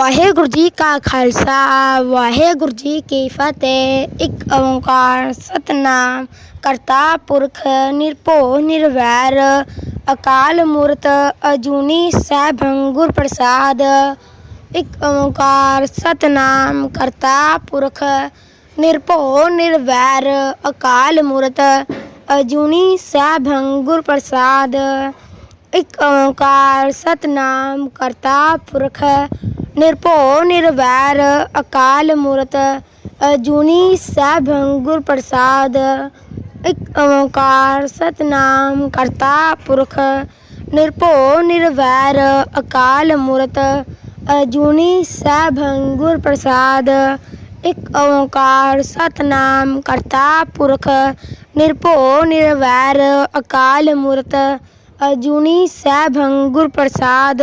ਵਾਹਿਗੁਰੂ ਜੀ ਕਾ ਖਾਲਸਾ, ਵਾਹਿਗੁਰੂ ਜੀ ਕੀ ਫਤਿਹ। ਇੱਕ ਓੰਕਾਰ ਸਤਨਾਮ ਕਰਤਾ ਪੁਰਖ ਨਿਰਭਉ ਨਿਰਵੈਰ, ਅਕਾਲ ਮੂਰਤ ਅਜੂਨੀ ਸੈਭੰ ਗੁਰ ਪ੍ਰਸਾਦ ਇੱਕ ਓੰਕਾਰ ਸਤਨਾਮ ਕਰਤਾ ਪੁਰਖ ਨਿਰਭਉ ਨਿਰਵੈਰ, ਅਕਾਲ ਮੂਰਤ ਅਜੂਨੀ ਸੈਭੰ ਗੁਰ ਪ੍ਰਸਾਦ ਇੱਕ ਓੰਕਾਰ ਸਤਨਾਮ ਕਰਤਾ ਪੁਰਖ ਨਿਰਭਉ, ਨਿਰਵੈਰ, ਅਕਾਲ ਮੂਰਤ, ਅਜੂਨੀ ਸੈਭੰ ਗੁਰ ਪ੍ਰਸਾਦ, ਇੱਕ ਓੰਕਾਰ ਸਤਨਾਮ ਕਰਤਾ ਪੁਰਖ, ਨਿਰਭਉ, ਨਿਰਵੈਰ, ਅਕਾਲ ਮੂਰਤ, ਅਜੂਨੀ ਸੈਭੰ ਗੁਰ ਪ੍ਰਸਾਦ, ਇੱਕ ਓੰਕਾਰ ਸਤਨਾਮ ਕਰਤਾ ਪੁਰਖ, ਨਿਰਭਉ, ਨਿਰਵੈਰ, ਅਕਾਲ ਮੂਰਤ, ਅਜੂਨੀ ਸੈਭੰ ਗੁਰ ਪ੍ਰਸਾਦ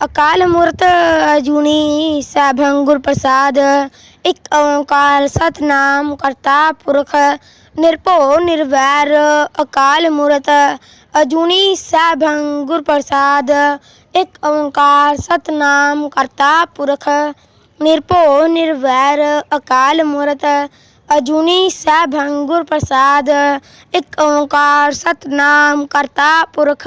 ਅਕਾਲ ਮੂਰਤ ਅਜੂਨੀ ਸੈਭੰ ਗੁਰ ਪ੍ਰਸਾਦ, ਇੱਕ ਓੰਕਾਰ ਸਤਨਾਮ ਕਰਤਾ ਪੁਰਖ, ਨਿਰਭਉ ਨਿਰਵੈਰ, ਅਕਾਲ ਮੂਰਤ ਅਜੂਨੀ ਸੈਭੰ ਗੁਰ ਪ੍ਰਸਾਦ, ਇੱਕ ਓੰਕਾਰ ਸਤਨਾਮ ਕਰਤਾ ਪੁਰਖ, ਨਿਰਭਉ ਨਿਰਵੈਰ, ਅਕਾਲ ਮੂਰਤ ਅਜੂਨੀ ਸੈਭੰ ਗੁਰ ਪ੍ਰਸਾਦ, ਇੱਕ ਓੰਕਾਰ ਸਤਨਾਮ ਕਰਤਾ ਪੁਰਖ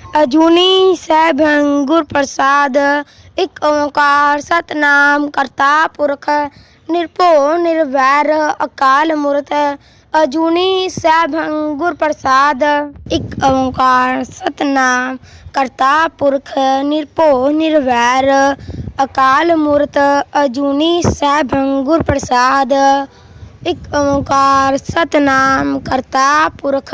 ਅਜੂਨੀ ਸੈਭੰ ਗੁਰ ਪ੍ਰਸਾਦ, ਇੱਕ ਓੰਕਾਰ ਸਤਨਾਮ ਕਰਤਾ ਪੁਰਖ, ਨਿਰਭਉ ਨਿਰਵੈਰ ਅਕਾਲ ਮੂਰਤ, ਅਜੂਨੀ ਸੈਭੰ ਗੁਰ ਪ੍ਰਸਾਦ, ਇਕ ਓੰਕਾਰ ਸਤਨਾਮ ਕਰਤਾ ਪੁਰਖ, ਨਿਰਭਉ ਨਿਰਵੈਰ ਅਕਾਲ ਮੂਰਤ, ਅਜੂਨੀ ਸੈਭੰ ਗੁਰ ਪ੍ਰਸਾਦ, ਇੱਕ ਓੰਕਾਰ ਸਤਨਾਮ ਕਰਤਾ ਪੁਰਖ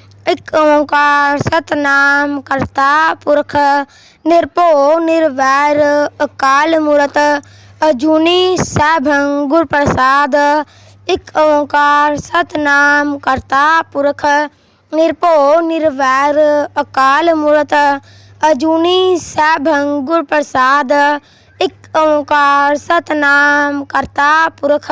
ਇੱਕ ਓੰਕਾਰ ਸਤਨਾਮ ਕਰਤਾ ਪੁਰਖ ਨਿਰਭਉ ਨਿਰਵੈਰ ਅਕਾਲ ਮੂਰਤ ਅਜੂਨੀ ਸੈਭੰ ਗੁਰ ਪ੍ਰਸਾਦ। ਇੱਕ ਓੰਕਾਰ ਸਤਨਾਮ ਕਰਤਾ ਪੁਰਖ ਨਿਰਭਉ ਨਿਰਵੈਰ ਅਕਾਲ ਮੂਰਤ ਅਜੂਨੀ ਸੈਭੰ ਗੁਰ ਪ੍ਰਸਾਦ। ਇੱਕ ਓੰਕਾਰ ਸਤਨਾਮ ਕਰਤਾ ਪੁਰਖ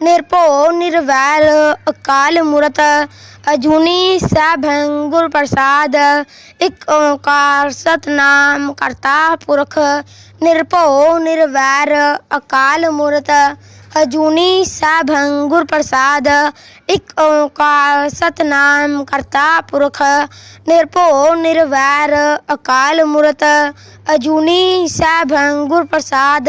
ਨਿਰਭਉ ਨਿਰਵੈਰ ਅਕਾਲ ਮੂਰਤ, ਅਜੂਨੀ ਸੈਭੰ ਗੁਰ ਪ੍ਰਸਾਦ, ਇੱਕ ਓੰਕਾਰ ਸਤਨਾਮ ਕਰਤਾ ਪੁਰਖ, ਨਿਰਭਉ ਨਿਰਵੈਰ ਅਕਾਲ ਮੂਰਤ, ਅਜੂਨੀ ਸੈਭੰ ਗੁਰ ਪ੍ਰਸਾਦ, ਇਕ ਓੰਕਾਰ ਸਤਨਾਮ ਕਰਤਾ ਪੁਰਖ, ਨਿਰਭਉ ਨਿਰਵੈਰ ਅਕਾਲ ਮੂਰਤ, ਅਜੂਨੀ ਸੈਭੰ ਗੁਰ ਪ੍ਰਸਾਦ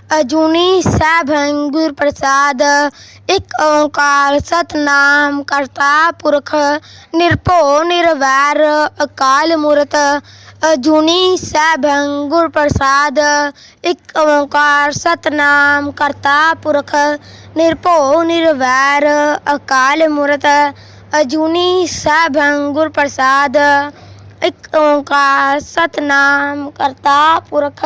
ਅਜੂਨੀ ਸੈਭੰ ਗੁਰ ਪ੍ਰਸਾਦ, ਇਕ ਓੰਕਾਰ ਸਤਨਾਮ, ਕਰਤਾ ਪੁਰਖ, ਨਿਰਭਉ, ਨਿਰਵੈਰ, ਅਕਾਲ ਮੂਰਤ। ਅਜੂਨੀ ਸੈਭੰ ਗੁਰ ਪ੍ਰਸਾਦ, ਇਕ ਓੰਕਾਰ ਸਤਨਾਮ, ਕਰਤਾ ਪੁਰਖ, ਨਿਰਭਉ, ਨਿਰਵੈਰ, ਅਕਾਲ ਮੂਰਤ। ਅਜੂਨੀ ਸੈਭੰ ਗੁਰ ਪ੍ਰਸਾਦ, ਇਕ ਓੰਕਾਰ ਸਤਨਾਮ, ਕਰਤਾ ਪੁਰਖ।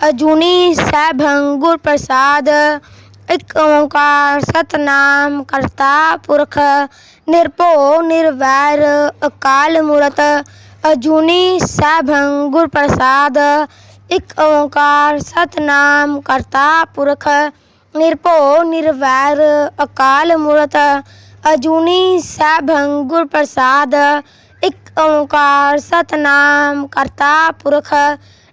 ਅਜੂਨੀ ਸੈਭੰ ਗੁਰ ਪ੍ਰਸਾਦ, ਇਕ ਓੰਕਾਰ ਸਤਨਾਮ ਕਰਤਾ ਪੁਰਖ, ਨਿਰਭਉ ਨਿਰਵੈਰ ਅਕਾਲ ਮੂਰਤ। ਅਜੂਨੀ ਸੈਭੰ ਗੁਰ ਪ੍ਰਸਾਦ, ਇਕ ਓੰਕਾਰ ਸਤਨਾਮ ਕਰਤਾ ਪੁਰਖ, ਨਿਰਭਉ ਨਿਰਵੈਰ ਅਕਾਲ ਮੂਰਤ। ਅਜੂਨੀ ਸੈਭੰ ਗੁਰ ਪ੍ਰਸਾਦ, ਇਕ ਓੰਕਾਰ ਸਤਨਾਮ ਕਰਤਾ ਪੁਰਖ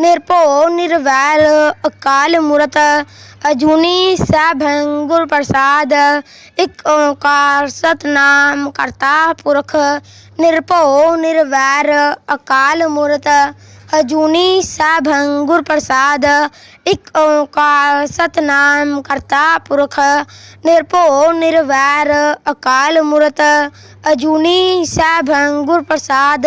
ਨਿਰਭਉ, ਨਿਰਵੈਰ, ਅਕਾਲ ਮੂਰਤ, ਅਜੂਨੀ ਸੈਭੰ ਗੁਰ ਪ੍ਰਸਾਦ, ਇਕ ਓੰਕਾਰ ਸਤਨਾਮ ਕਰਤਾ ਪੁਰਖ, ਨਿਰਭਉ, ਨਿਰਵੈਰ, ਅਕਾਲ ਮੂਰਤ, ਅਜੂਨੀ ਸੈਭੰ ਗੁਰ ਪ੍ਰਸਾਦ, ਇਕ ਓੰਕਾਰ ਸਤਨਾਮ ਕਰਤਾ ਪੁਰਖ, ਨਿਰਭਉ, ਨਿਰਵੈਰ, ਅਕਾਲ ਮੂਰਤ, ਅਜੂਨੀ ਸੈਭੰ ਗੁਰ ਪ੍ਰਸਾਦ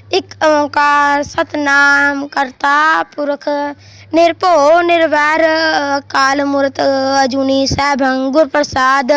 ਇਕ ਓੰਕਾਰ ਸਤਨਾਮ ਕਰਤਾ ਪੁਰਖ ਨਿਰਭਉ ਨਿਰਵੈਰ ਅਕਾਲ ਮੂਰਤ ਅਜੂਨੀ ਸੈਭੰ ਗੁਰ ਪ੍ਰਸਾਦ